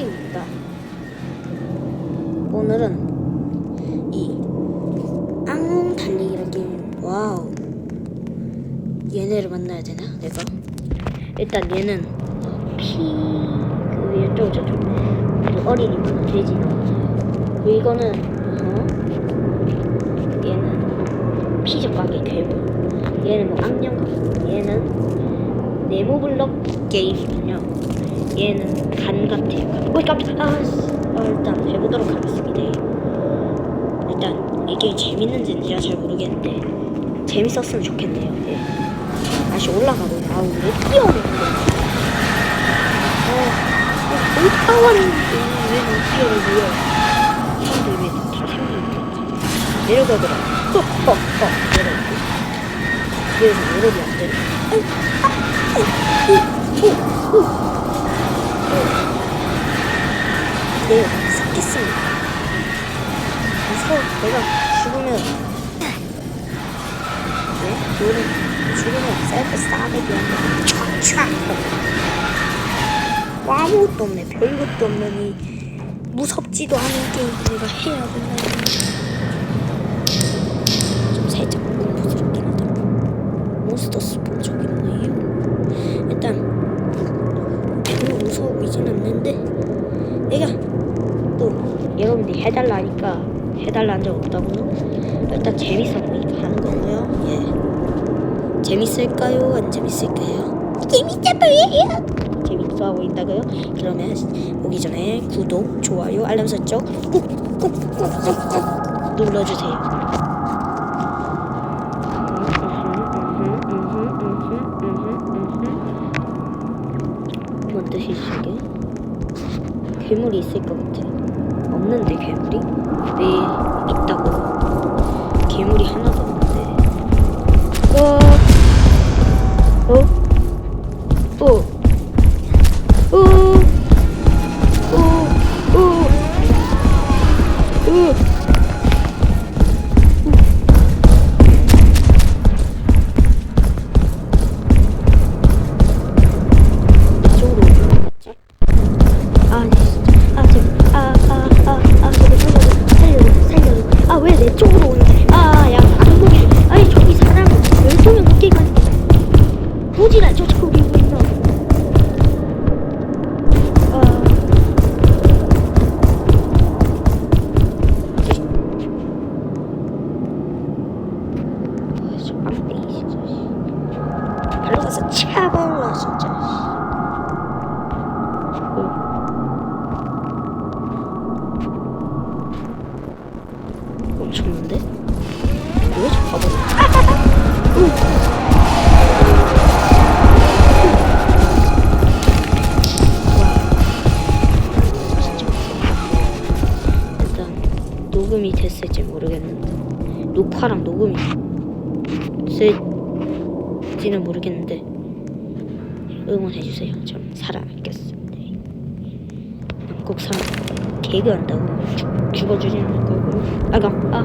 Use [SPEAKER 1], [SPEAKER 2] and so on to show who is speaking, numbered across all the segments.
[SPEAKER 1] 오늘입니다. 오늘은 이 악몽 달리기라 게임. 와우. 얘네를 만나야 되나? 내가? 일단 얘는 피... 그 이쪽 저쪽 그 어린이구나 돼지 그 이거는 어? 얘는 피적 가게 괴물 얘는 뭐 악령 얘는 네모블럭 게임이군요. 얘는 간 같아요. 간. 어이 깜짝 아, 씨. 어, 일단 해보도록 하겠습니다. 일단 이게 재밌는지는 제가 잘 모르겠는데 재밌었으면 좋겠네요. 예. 다시 올라가고 아우 왜 뛰어오는 거야? 어, 못 타왔는데 왜못 뛰어오고요? 사람들이 왜다 거야 내려가더라. 허허허 내려가 고 그래서 무릎이 안 되네 네, 습겠습니다. 무서워, 내가 죽으면 네? 노래 죽으면 셀프 싸대기 한번 촥촥 뭐 아무것도 없네 별것도 없는 이 무섭지도 않은 게임 내가 해야 된다 좀 살짝 공포스럽긴 하다 몬스터 스폰 저기 뭐예요? 일단 별로 무서워 보이진 않는데 내가 또 여러분들이 해달라 하니까 해달라 한적 없다고요? 일단 재밌어 보니까 하는 거고요 예 재밌을까요? 안 재밌을까요? 재밌어 보여요 재밌어 보인다고요? 그러면 오기 전에 구독, 좋아요, 알람 설정 꾹꾹꾹꾹꾹 눌러주세요 뭔 뜻이지 이게? 괴물이 있을 것 같아. 없는데 괴물이? 왜 있다고? 괴물이 하나도 일단 녹음이 됐을지 모르겠는데 녹화랑 녹음이 쓸지는 모르겠는데 응원해주세요. 좀 살아남겠습니다. 꼭 살아 개그한다고 죽, 죽어주지는 거고 아가 아,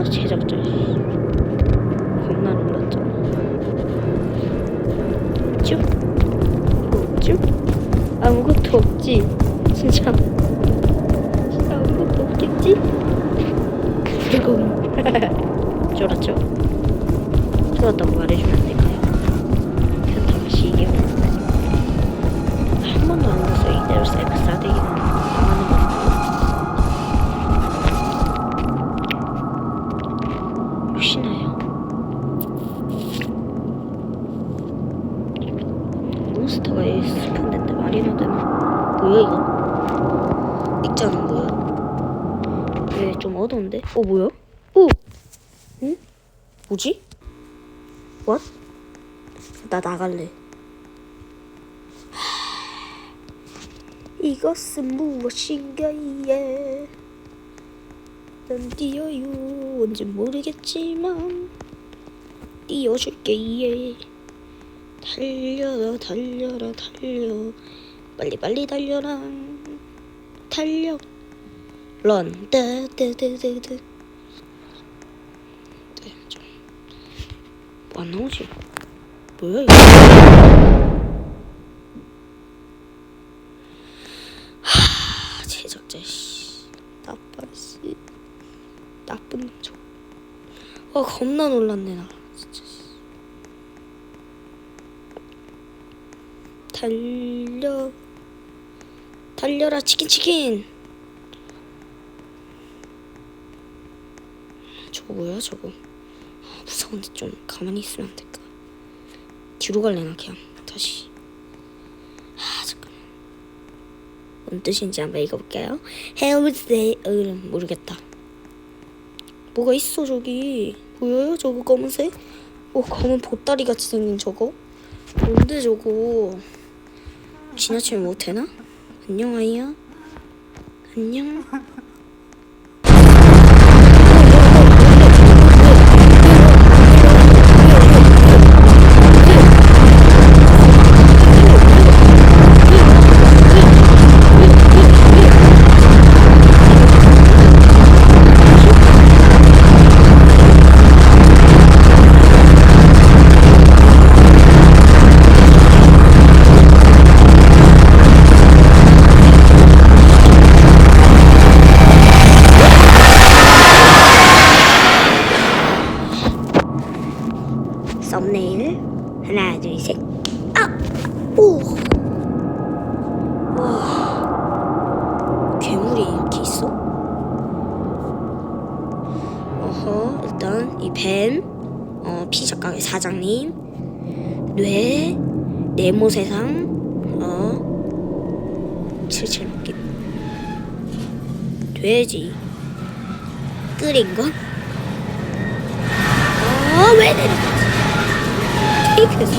[SPEAKER 1] 아 제작자 겁나 놀랐잖아. 쭉. 쭉. 아무것도 없지. 진짜. 진짜 아무것도 없겠지? 그리고 쫄았죠. 쫄았다고 말해주면 안 될까요? 현타가 시게 한 번도 안 해봤어요. 이대로 셀프 싸대기는. 당하는 거. 혹시나요? 몬스터가 여기 스폰된데 말이나 되나? 뭐야 액자는 뭐야? 왜좀 어두운데? 어 뭐야? 오! 응? 뭐지? What? 나 나갈래. 이것은 무엇인가 예. 난 뛰어요 뭔지 모르겠지만 뛰어줄게 예. 달려라 달려라 달려 빨리 빨리 달려라 탄력. 런. 뜨뜨뜨뜨뜨 네, 뭐안 나오지? 뭐야 이거? 하 제작자 씨. 나빠 씨. 나쁜 놈. 와 어, 겁나 놀랐네 나. 진짜 달려 달려라 치킨 치킨. 저거 뭐야 저거? 아, 무서운데 좀 가만히 있으면 안 될까? 뒤로 갈래나 그냥. 다시. 아 잠깐만. 뭔 뜻인지 한번 읽어볼게요. 헤어스데이 어, 모르겠다. 뭐가 있어 저기? 보여요 저거 검은색? 오 검은 보따리 같이 생긴 저거? 뭔데 저거? 지나치면 못 되나 안녕하요. 안녕. 사장님 뇌 네모 세상 어 칠칠 먹기 돼지 끓인 거? 어왜 내려가지? 테이프에서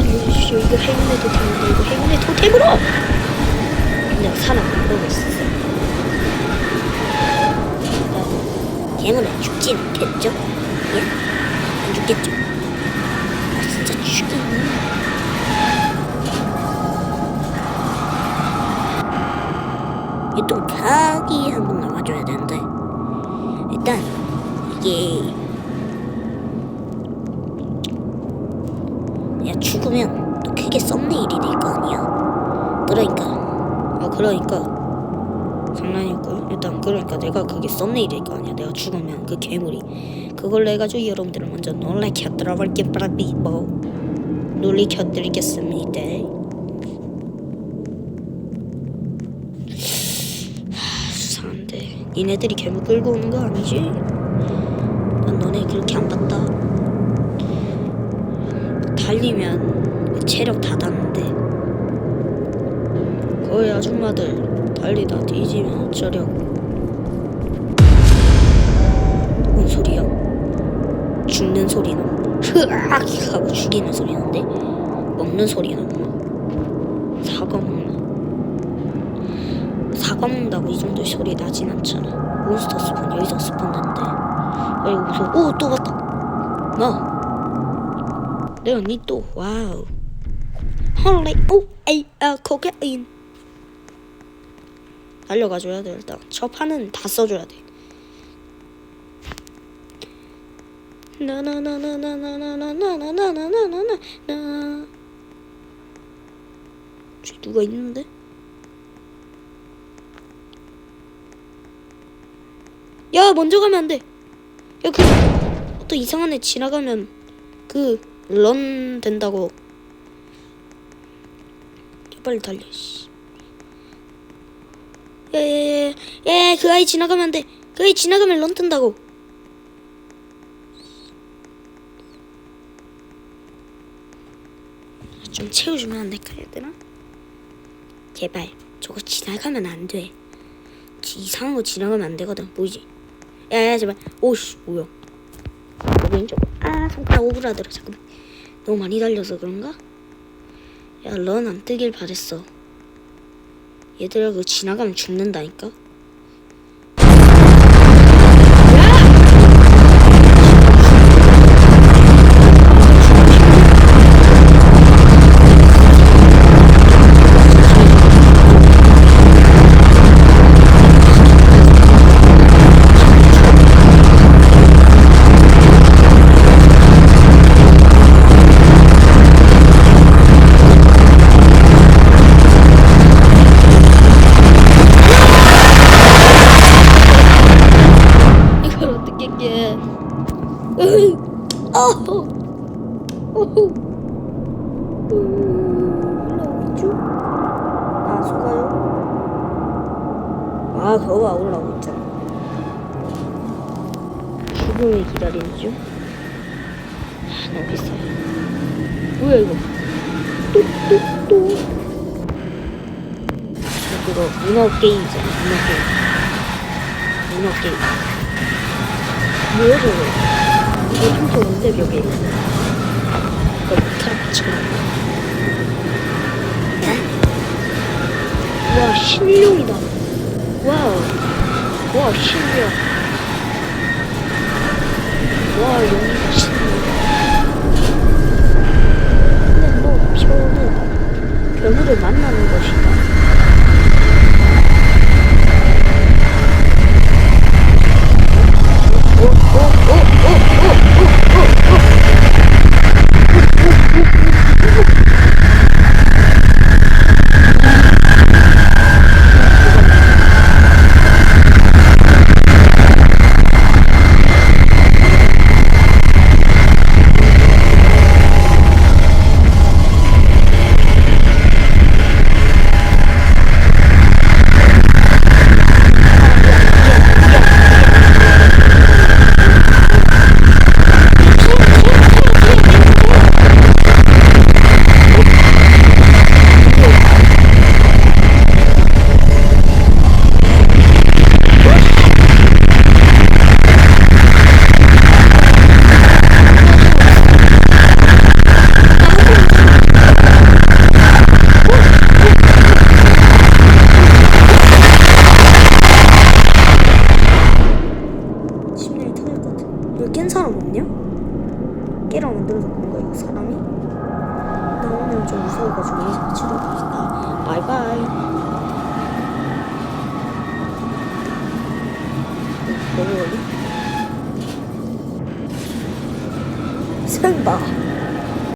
[SPEAKER 1] 살려주십시오. 이거 행운의 도템으로, 이거 행운의 도템으로! 그냥 산을 만들고 있었어요. 그러니까 걔는 안 죽지 않겠죠? 예? 안 죽겠죠? 아, 진짜 죽이네. 또 가기 한 내가 그게 썸네일이 될거 아니야. 내가 죽으면 그 괴물이. 그걸로 해가지고 여러분들을 먼저 놀래켜드려 볼게 빠라비. 뭐 놀래켜 드리겠습니다. 수상한데. 니네들이 괴물 끌고 오는 거 아니지? 난 너네 그렇게 안 봤다. 달리면 체력 다 닿는데. 거의 아줌마들 달리다 뒤지면 어쩌려고 죽는 소리 나 흐악 하고 죽이는 소리 나는데 먹는 소리 나나 사과 먹나 사과 먹는다고 이 정도 소리 나진 않잖아. 몬스터 스폰 여기서 스폰 된대. 아이고 무서워. 오또 봤다. 나. 내 언니 또 와우. 헐레 오 에이 아 코카인. 알려가줘야 돼 일단. 저 판은 다 써줘야 돼. 나나나나나나나나나나나나나 저기 누가 있는데? 야 먼저 가면 안 돼. 야그 어떤 이상한 애 지나가면 그 런 된다고. 야, 빨리 달려. 씨. 야야야야 야 그 아이 지나가면 안 돼. 그 아이 지나가면 런 뜬다고. 좀 채워주면 안 될까 얘들아? 제발 저거 지나가면 안 돼. 이상한 거 지나가면 안 되거든. 보이지? 야야 제발 오씨 뭐야 왼쪽 아 손가락 오그라들어 잠깐만 너무 많이 달려서 그런가? 야넌 안 뜨길 바랬어 얘들아 그거 지나가면 죽는다니까 어허, 어허. 음, 올라오고 있죠? 아, 속아요? 아, 그거 봐, 올라오고 있잖아. 죽음을 기다리는 중? 아, 너무 비싸요. 뭐야, 이거? 뚝뚝뚝. 그거 문어 게임이잖아, 문어 게임. 문어 게임. 뭐야, 저거? 이거 좀 좋은데, 벽에. 이거 가. 와, 신룡이다. 와우. 와, 신룡. 와, 용이다, 신룡. 근데 뭐, 목표는 괴물을 만나는